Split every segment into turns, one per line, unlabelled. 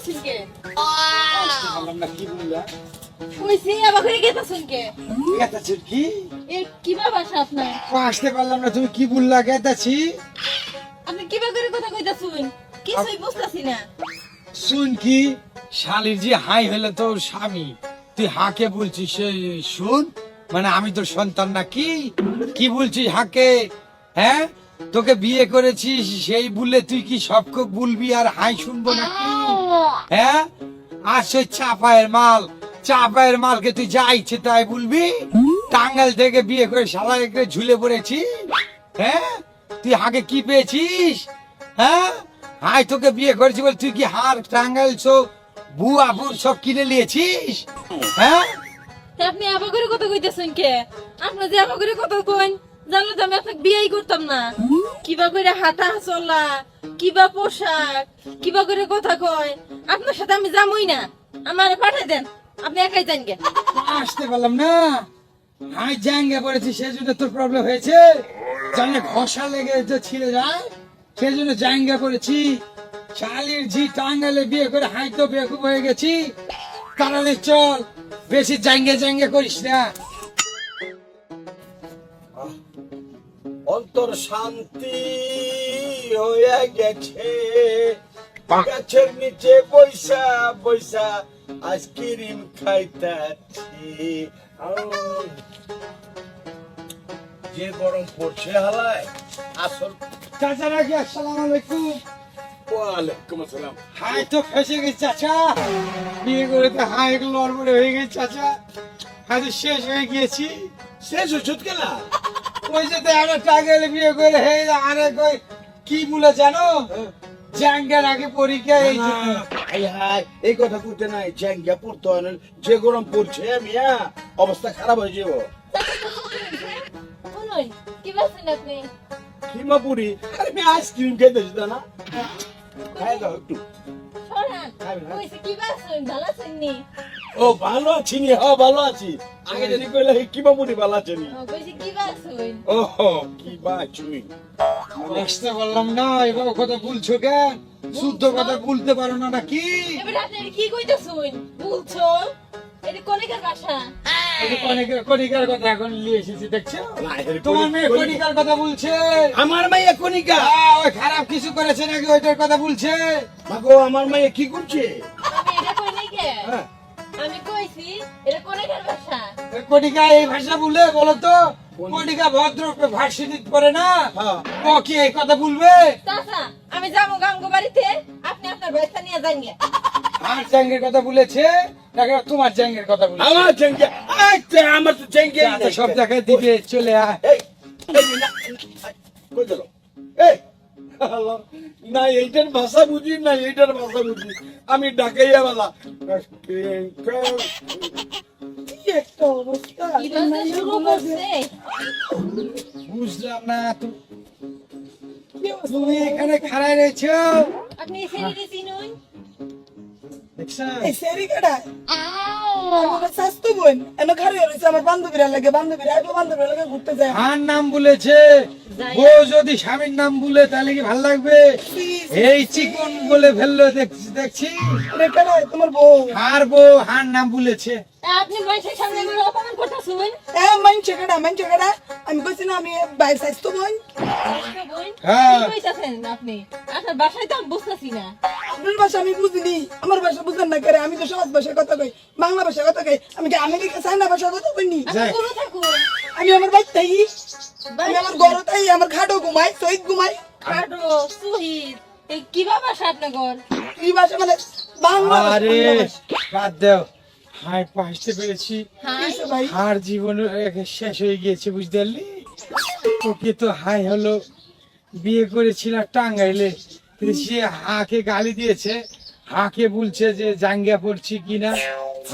গেতাছুন কে
বললাম কি বললা?
কইছি আবার করে গেতাছুন কে?
গেতাছি কি?
এ কিবা ভাষা আপনার?
আসতে পারলাম না তুমি কি বললা গেতাছি?
আপনি কিবা করে কথা কইতাছুন? কিছুই বুঝতাছি না।
শুন কি শালির যে হাই হলে তোর স্বামী তুই হাকে বলছিস সে শুন? মানে আমি তোর সন্তান না কি? কি বলছিস হাকে? হ্যাঁ? তোকে বিয়ে করেছিস সেই বললে তুই কি সবকে বলবি আর হাই শুনব নাকি? হ্যাঁ? আর সে চাপায়ের মাল, চাপায়ের মালকে তুই যা ইচ্ছে তাই বলবি টাঙ্গাল থেকে বিয়ে করে শালা করে ঝুলে পড়েছি। হ্যাঁ? তুই হাকে কি পেয়েছিস? হ্যাঁ? হাই তোকে বিয়ে করেছি বলে তুই কি হার টাঙ্গাল সব বুয়া বুর সব কিনে নিয়েছিস? হ্যাঁ?
আপনি আবার করে কথা কইতাছুন কে? আপনি যে আবার করে কথা কইন। জানলে তো আমি আপনাকে বিয়েই করতাম না। কিবা করে হাতা চলা কিবা পোশাক, কিবা করে কথা কয়। আপনার সাথে আমি যামই না। আমার পাঠাই দেন, আপনি একাই যান গে
আসতে পারলাম না। হাই জাঙ্গে পড়েছি সেই তোর প্রবলেম হয়েছে। জানে ঘষা লেগে যে ছিঁড়ে যায় সেই জন্য জাঙ্গা করেছি শালির ঝি টাঙ্গালে বিয়ে করে হাই তো বেকুব হয়ে গেছি। কারণে চল, বেশি জাঙ্গে জাঙ্গে করিস না।
অন্তর শান্তি হয়ে গেছে। গাছের নিচে বৈশা বৈশা আইসক্রিম খাইতাছি। যে গরম পড়ছে হালায় আসল
চাচা রাখি আসসালাম আলাইকুম।
ওয়ালাইকুম আসসালাম।
হাই তো ফেসে গেছে চাচা। বিয়ে করে তো হাই লড়বড়ে হয়ে গেছে চাচা। হাই শেষ হয়ে গিয়েছি।
শেষ ওষুধ কেনা
যে তো একটা টাঙ্গালে বিয়ে করে হে আরে কই কি বলে জানো? জাঙ্গার আগে পরীক্ষা এই
হাই হাই এই কথা করতে নাই জ্যাঙ্গা পড়তে হয় না। যে গরম পড়ছে মিয়া অবস্থা খারাপ হয়ে যাব।
কি বলছেন আপনি?
কিমা পুরি? আরে আমি আইসক্রিম খেতেছি তা না। খাই দাও একটু।
কি ভালো আছেন
ও ভালো আছি নি হ্যাঁ ভালো আছি। আগে জানি কইলে কিমা পুরি ভালো আছে নি
কইছি কি বলছেন
ও কি বা চুই
আসতে বললাম না এভাবে কথা বলছো কেন শুদ্ধ কথা বলতে পারো না নাকি?
এবার আপনি কি কইতাছুন বলছো? এটা কোনিকার ভাষা।
এই যে কণিকার কণিকার কথা এখন নিয়ে এসেছি দেখছ? তোমার মেয়ে কথা বলছে।
আমার মাইয়া কনিকা
আহ, ওই খারাপ কিছু করেছে নাকি ওইটার কথা বলছে?
মাগো আমার মাইয়া কি করছে?
এটা কই নাই কে?
হ্যাঁ।
আমি কইছি এটা কোনিকার ভাষা?
ওই এই ভাষা বলে বলো তো কণিকা ভদ্র ভার্সিটি পড়ে না?
হ্যাঁ।
ও কি এই কথা বলবে?
চাচা আমি যাব গাঙ্গো বাড়িতে আপনি আপনার ব্যবস্থা নিয়ে যান
আর জ্যাঙ্গের কথা বলেছে দেখো তোমার জ্যাঙ্গের কথা বলেছে?
আমার আচ্ছা আমার তো
সব জায়গায় দিবে চলে আয়।
এই কই গেল? এই আল্লাহ, না এইটার ভাষা বুঝি না এইটার ভাষা বুঝি। আমি ডাকাইয়া বালা একটা অবস্থা।
বুঝলাম না তুমি এখানে খাড়াই রয়েছ?
আপনি
সেরি কাটা? আমার স্বাস্থ্য বোন। এনে ঘরে রয়েছে আমার বান্ধবীরা লাগে বান্ধবীরা আইবো বান্ধবীরা লাগে ঘুরতে যায়।
আর নাম বলেছে? বউ যদি স্বামীর নাম বলে তাহলে কি ভালো লাগবে? এই চিকন বলে ফেলল দেখছি। দেখছি
রে তোমার বউ।
হার বউ হার নাম বলেছে?
আপনি বয়সের সামনে আমার অপমান করতেছুন
এ মানছে কাটা মানছে কাটা। আমি কইছি না আমি বাইর স্বাস্থ্য বোন।
হ্যাঁ।
আপনি? আপনার বাসায় তো আমি বুঝতেছি না।
আপনার ভাষা আমি বুঝিনি। আমার ভাষা বুঝেন না করে আমি তো সহজ ভাষায় কথা কই বাংলা ভাষায় কথা কই আমি কি আমি কি চাইনা ভাষা কথা কইনি?
থাকুন।
আমি আমার বাইক তাই আমি আমার ঘর তাই আমার খাটো ঘুমাই শহীদ ঘুমাই।
সুহিত এই কি বাসা আপনার? ঘর
এই ভাষা মানে? বাংলা
আরে বাদ দাও। হাই পাইতে পেরেছি।
হ্যাঁ
হার জীবন শেষ হয়ে গিয়েছে বুঝতে পারলি? ওকে তো হাই হলো। বিয়ে করেছিল টাঙ্গাইলে। সে হাকে গালি দিয়েছে হাকে বলছে যে জাঙ্গিয়া পড়ছি কিনা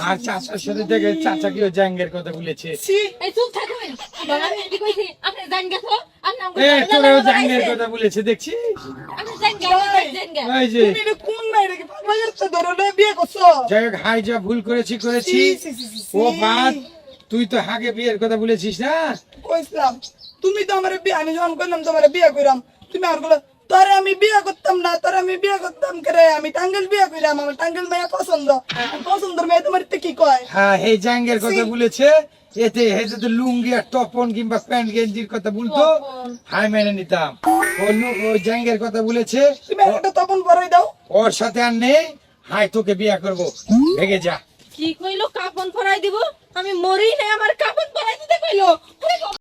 আর চাচার সাথে দেখে চাচাকেও জাঙ্গের কথা বলেছে। জাঙ্গের কথা বলেছে যাই হোক হাই যা ভুল করেছি করেছি। ও বাদ তুই তো হাগে বিয়ের কথা বলেছিস না?
কইছিলাম তুমি তো আমার বিয়ে আমি যখন করলাম তোমার বিয়ে করলাম তুমি আরগুলো তোরে আমি বিয়ে করতাম না তোরে আমি বিয়ে করতাম করে? আমি টাঙ্গেল বিয়ে আমার টাঙ্গেল মেয়ে পছন্দ। পছন্দের মেয়ে তোমার তো কি কয়?
হ্যাঁ এই জাঙ্গের কথা বলেছে এতে লুঙ্গি আর টপন কিংবা প্যান্ট গেঞ্জির কথা বলতো হাই মেনে নিতাম। ও জাঙ্গের কথা বলেছে
তুমি একটা তপন পরাই দাও।
ওর সাথে আর নেই হাই তোকে বিয়ে করব ভেগে যা।
কি কইলো? কাপন পরাই দিব? আমি মরি নাই আমার কাপন পরাই দিতে কইলো? আরে বাবা।